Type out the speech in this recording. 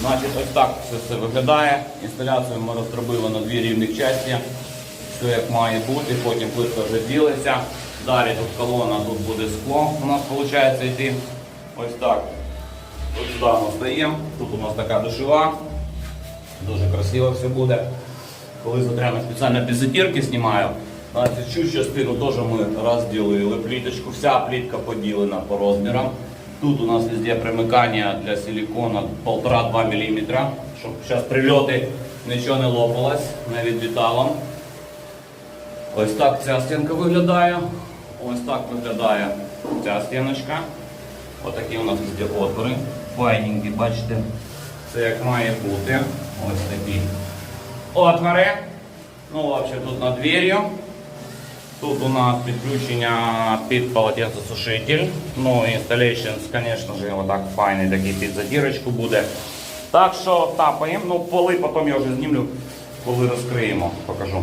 Значить, ось так це все виглядає. Інсталяцію ми розробили на дві рівних часті. Все як має бути, потім плитка вже ділиться. Далі тут колона, тут буде скло. У нас виходить йти. Ось так. Ось сюди ми стаємо. Тут у нас така душова. Дуже красиво все буде. Коли затрямо спеціально під затірки знімаю, цю частину теж ми розділили пліточку. Вся плітка поділена по розмірам. Тут у нас везде примикання для силикона 1,5-2 мм, щоб зараз прильоти нічого не лопалось, не відлітало. Ось так ця стінка виглядає. Ось так виглядає ця стіночка. Отакі у нас везде отвори. Файненькі, бачите. Це як має бути. Ось такі отвори. Ну, взагалі тут над дверью. Тут у нас підключення під полотенцесушитель. Ну, installation, звісно ж, отак файний такий під задірочку буде. Так що тапаємо. Ну, поли потім я вже знімлю, коли розкриємо, покажу.